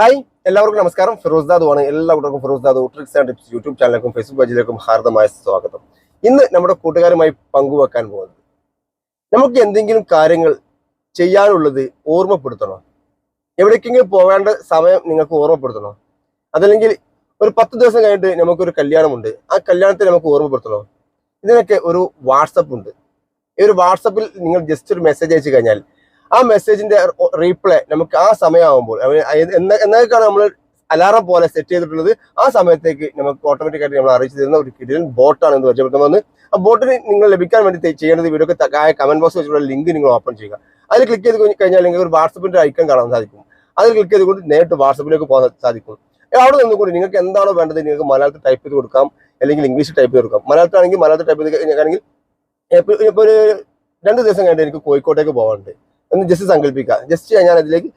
Hi എല്ലാവർക്കും നമസ്കാരം. ഫിറോസ് ആണ്. എല്ലാ കൂട്ടർക്കും Firoz Dadu tricks and tips YouTube ചാനലിലേക്കും Facebook പേജിലേക്കും ഹാർദമായ സ്വാഗതം. ഇന്ന് നമ്മുടെ കൂട്ടുകാരുമായി പങ്കുവെക്കാൻ പോകുന്നത് നമുക്ക് എന്തെങ്കിലും കാര്യങ്ങൾ ചെയ്യാനുള്ളത് ഓർമ്മപ്പെടുത്തണോ? എവിടേക്കെങ്കിലും പോകേണ്ട സമയം നിങ്ങൾക്ക് ഓർമ്മപ്പെടുത്തണോ? അതല്ലെങ്കിൽ ഒരു പത്ത് ദിവസം കഴിഞ്ഞിട്ട് നമുക്കൊരു കല്യാണമുണ്ട്. ആ കല്യാണത്തെ നമുക്ക് ഓർമ്മപ്പെടുത്തണോ? ഇതിനൊക്കെ ഒരു വാട്സപ്പ് ഉണ്ട്. ഈ ഒരു വാട്സപ്പിൽ നിങ്ങൾ ജസ്റ്റ് ഒരു മെസ്സേജ് അയച്ചു കഴിഞ്ഞാൽ ആ മെസ്സേജിന്റെ റീപ്ലൈ നമുക്ക് ആ സമയമാകുമ്പോൾ എന്ന എന്നൊക്കെയാണ് നമ്മൾ അലാറം പോലെ സെറ്റ് ചെയ്തിട്ടുള്ളത് ആ സമയത്തേക്ക് നമുക്ക് ഓട്ടോമാറ്റിക് ആയിട്ട് നമ്മൾ അറിയിച്ചു തരുന്ന ഒരു കിടിലൻ ബോട്ടാണ് എന്ന് വെച്ചാൽ പരിചയപ്പെടുത്തുന്നത്. ആ ബോട്ടിന് നിങ്ങൾ ലഭിക്കാൻ വേണ്ടി ചെയ്യേണ്ടത് വീഡിയോക്ക് താഴെ കമന്റ് ബോക്സ് വെച്ചുള്ള ലിങ്ക് നിങ്ങൾ ഓപ്പൺ ചെയ്യുക. അതിൽ ക്ലിക്ക് ചെയ്ത് കഴിഞ്ഞാൽ നിങ്ങൾക്ക് ഒരു വാട്സപ്പിന്റെ ഐക്കൺ കാണാൻ സാധിക്കും. അതിൽ ക്ലിക്ക് ചെയ്തുകൊണ്ട് നേരിട്ട് വാട്സപ്പിലേക്ക് പോകാൻ സാധിക്കും. അവിടെ നിന്നുകൊണ്ട് നിങ്ങൾക്ക് എന്താണോ വേണ്ടത് നിങ്ങൾക്ക് മലയാളത്തിൽ ടൈപ്പ് ചെയ്ത് കൊടുക്കാം അല്ലെങ്കിൽ ഇംഗ്ലീഷ് ടൈപ്പ് ചെയ്ത് കൊടുക്കാം. മലയാളത്തിലാണെങ്കിൽ മലയാളത്തിൽ ടൈപ്പ് ചെയ്ത് കഴിഞ്ഞാൽ ഇപ്പൊ ഇപ്പൊ ഒരു രണ്ട് ദിവസം കഴിഞ്ഞിട്ട് എനിക്ക് കോഴിക്കോട്ടേക്ക് പോകാനുണ്ട് ഒന്ന് ജസ്റ്റ് സങ്കല്പിക്കുക ജസ്റ്റ് ഞാൻ അതിലേക്ക്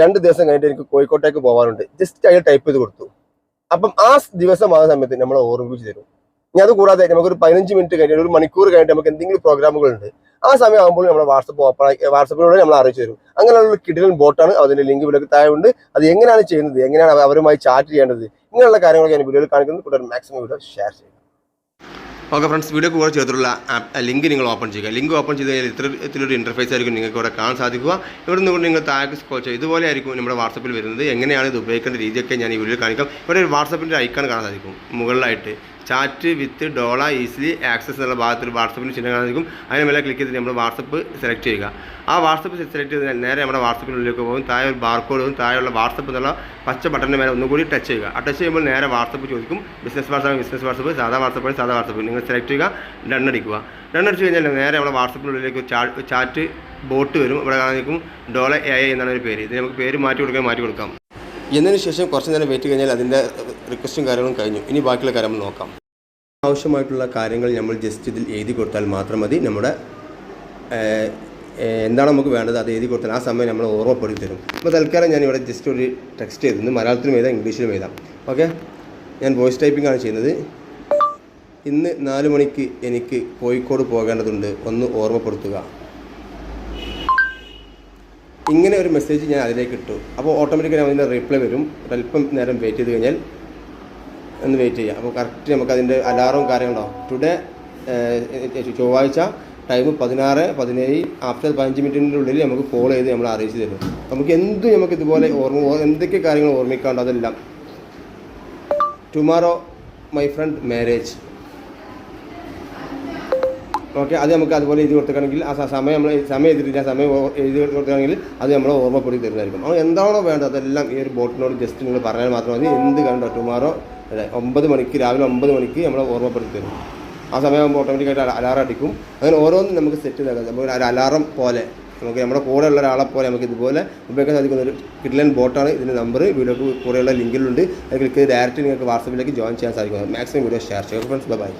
രണ്ട് ദിവസം കഴിഞ്ഞിട്ട് എനിക്ക് കോഴിക്കോട്ടേക്ക് പോകാനുണ്ട് ജസ്റ്റ് അതിൽ ടൈപ്പ് ചെയ്ത് കൊടുത്തു. അപ്പം ആ ദിവസം ആ സമയത്ത് നമ്മൾ ഓർമ്മിപ്പിച്ച് തരും. ഇനി അത് കൂടാതെ നമുക്കൊരു പതിനഞ്ച് മിനിറ്റ് കഴിഞ്ഞിട്ട് ഒരു മണിക്കൂർ കഴിഞ്ഞിട്ട് നമുക്ക് എന്തെങ്കിലും പ്രോഗ്രാമുകൾ ഉണ്ട് ആ സമയം ആകുമ്പോൾ നമ്മൾ വാട്സപ്പ് ഓപ്പൺ വാട്സപ്പിലൂടെ നമ്മൾ അറിയിച്ചു തരും. അങ്ങനെയുള്ള കിടിലൻ ബോട്ടാണ് അതിന്റെ ലിങ്ക് ഇവിടെ താഴെ ഉണ്ട് അത് എങ്ങനെയാണ് ചെയ്യുന്നത്? എങ്ങനെയാണ് അവരുമായി ചാറ്റ് ചെയ്യേണ്ടത്? ഇങ്ങനെയുള്ള കാര്യങ്ങളൊക്കെ ഞാൻ വീഡിയോയിൽ കാണിക്കുന്നത് കൂടുതൽ മാക്സിമം വീഡിയോ ഷെയർ ചെയ്യും ഓക്കെ ഫ്രണ്ട്സ് വീഡിയോ കൂടെ ചേർത്തിട്ടുള്ള ലിങ്ക് നിങ്ങൾ ഓപ്പൺ ചെയ്യുക. ലിങ്ക് ഓപ്പൺ ചെയ്ത് കഴിഞ്ഞാൽ ഇത്തരത്തിലൊരു ഇന്റർഫേസ് ആയിരിക്കും നിങ്ങൾക്ക് ഇവിടെ കാണാൻ സാധിക്കുക. ഇവിടെ നിന്ന് നിങ്ങൾ താഴേക്ക് സ്കോൾ ചെയ്യുക. ഇതുപോലെ ആയിരിക്കും നമ്മുടെ വാട്സപ്പിൽ വരുന്നത്. എങ്ങനെയാണ് ഇത് ഉപയോഗിക്കേണ്ട രീതിയൊക്കെ ഞാൻ ഈ വീഡിയോയിൽ കാണിക്കാം. ഇവിടെ ഒരു വാട്സപ്പിന്റെ ഐക്കൺ കാണാൻ സാധിക്കും. മുകളിലായിട്ട്. ചാറ്റ് വിത്ത് ഡോള ഈസിലി ആക്സസ് എന്നുള്ള ഭാഗത്തിൽ വാട്സപ്പിന് ചിഹ്നം കാണാൻ സാധിക്കും അതിന് മേലെ ക്ലിക്ക് ചെയ്തിട്ട് നമ്മൾ വാട്സപ്പ് സെലക്ട് ചെയ്യുക. ആ വാട്സപ്പ് സെലക്ട് ചെയ്ത് നേരെ നമ്മുടെ വാട്സപ്പിനുള്ളിലേക്ക് പോകും. താഴെ ഒരു ബാർകോഡ് പോകും താഴെയുള്ള വാട്സപ്പ് എന്നുള്ള പച്ച ബട്ടന്റെ മേലെ ഒന്നുകൂടി ടച്ച് ചെയ്യുക. ആ ടച്ച് ചെയ്യുമ്പോൾ നേരെ വാട്സപ്പ് ചോദിക്കും. ബിസിനസ് വാട്സപ്പ് ബിസിനസ് വാട്സപ്പ് സാധാ വാട്സപ്പ് സാധാ വാട്സപ്പ്. നിങ്ങൾ സെലക്ട് ചെയ്യുക ഡൺ അടിച്ച് കഴിഞ്ഞാൽ നേരെ നമ്മുടെ വാട്സപ്പിനുള്ളിലേക്ക് ചാറ്റ് ബോട്ട് വരും. ഇവിടെ കാണിക്കും ഡോള എ ഐ എന്നാണ് ഒരു പേര്. ഇത് നമുക്ക് പേര് മാറ്റി കൊടുക്കാൻ മാറ്റി കൊടുക്കാം. എന്നതിന് ശേഷം കുറച്ച് നേരം വെയിറ്റ് കഴിഞ്ഞാൽ അതിന്റെ റിക്വസ്റ്റും കാര്യങ്ങളും കഴിഞ്ഞു. ഇനി ബാക്കിയുള്ള കാര്യം നോക്കാം. ആവശ്യമായിട്ടുള്ള കാര്യങ്ങൾ നമ്മൾ ജസ്റ്റ് ഇതിൽ എഴുതി കൊടുത്താൽ മാത്രം മതി. നമ്മുടെ എന്താണ് നമുക്ക് വേണ്ടത് അത് എഴുതി കൊടുത്താൽ ആ സമയം നമ്മൾ ഓർമ്മപ്പെടുത്തി തരും. അപ്പോൾ തൽക്കാലം ഞാൻ ഇവിടെ ജസ്റ്റ് ഒരു ടെക്സ്റ്റ് എഴുതുന്നു. മലയാളത്തിലും എഴുതാം ഇംഗ്ലീഷിലും എഴുതാം. ഓക്കെ? ഞാൻ വോയിസ് ടൈപ്പിംഗ് ആണ് ചെയ്യുന്നത്. ഇന്ന് നാല് മണിക്ക് എനിക്ക് കോഴിക്കോട് പോകേണ്ടതുണ്ട്. ഒന്ന് ഓർമ്മപ്പെടുത്തുക. ഇങ്ങനെ ഒരു മെസ്സേജ് ഞാൻ അതിലേക്ക് ഇട്ടു. അപ്പോൾ ഓട്ടോമാറ്റിക്കലി അതിന്റെ റിപ്ലൈ വരും. ഒരല്പം നേരം വെയിറ്റ് ചെയ്ത് കഴിഞ്ഞാൽ ഒന്ന് വെയിറ്റ് ചെയ്യാം. അപ്പോൾ കറക്റ്റ് നമുക്ക് അതിന്റെ അലാറവും കാര്യങ്ങളുണ്ടാവും. ടുഡേ ചൊവ്വാഴ്ച ടൈം പതിനാറ് പതിനേഴ് ആഫ്റ്റർ പതിനഞ്ച് മിനിറ്റിന്റെ ഉള്ളിൽ നമുക്ക് കോൾ ചെയ്ത് നമ്മൾ അറിയിച്ചു തരും. നമുക്ക് എന്ത് നമുക്ക് ഇതുപോലെ ഓർമ്മ എന്തൊക്കെ കാര്യങ്ങൾ ഓർമ്മിക്കാണ്ട് അതെല്ലാം. Tomorrow my friend marriage okay അത് നമുക്ക് അതുപോലെ എഴുതി കൊടുക്കുകയാണെങ്കിൽ ആ സമയം നമ്മൾ സമയം എഴുതിയിട്ടില്ല സമയം എഴുതി കൊടുക്കുകയാണെങ്കിൽ അത് നമ്മൾ ഓർമ്മപ്പെടുത്തി തരുന്നതായിരിക്കും. അപ്പോൾ എന്താണോ വേണ്ടത് അതെല്ലാം ഈ ഒരു ബോട്ടിനോട് ജസ്റ്റ് നിങ്ങൾ പറഞ്ഞാൽ മാത്രം മതി. എന്ത് കണ്ടോ ടുമാറോ അതെ ഒമ്പത് മണിക്ക് രാവിലെ ഒമ്പത് മണിക്ക് നമ്മളെ ഓർമ്മപ്പെടുത്തി തരും. ആ സമയമാകുമ്പോൾ ഓട്ടോമാറ്റിക്കായിട്ട് അലാറം അടിക്കും. അങ്ങനെ ഓരോന്നും നമുക്ക് സെറ്റ് ചെയ്താൽ നമുക്ക് ഒരു അലാറം പോലെ. നമുക്ക് നമ്മുടെ കൂടെ ഉള്ള ഒരാളെ പോലെ നമുക്ക് ഇതുപോലെ ഉപയോഗിക്കാൻ സാധിക്കുന്ന ഒരു കിഡ്ലൻ ബോട്ടാണ് ഇതിന്റെ നമ്പർ വീഡിയോക്ക് കൂടെയുള്ള ലിങ്കിലുണ്ട് അത് ക്ലിക്ക് ചെയ്ത് ഡയറക്റ്റ് നിങ്ങൾക്ക് വാട്സപ്പിലേക്ക് ജോയിൻ ചെയ്യാൻ സാധിക്കും. മാക്സിമം വീഡിയോ ഷെയർ ചെയ്യുക. Friends bye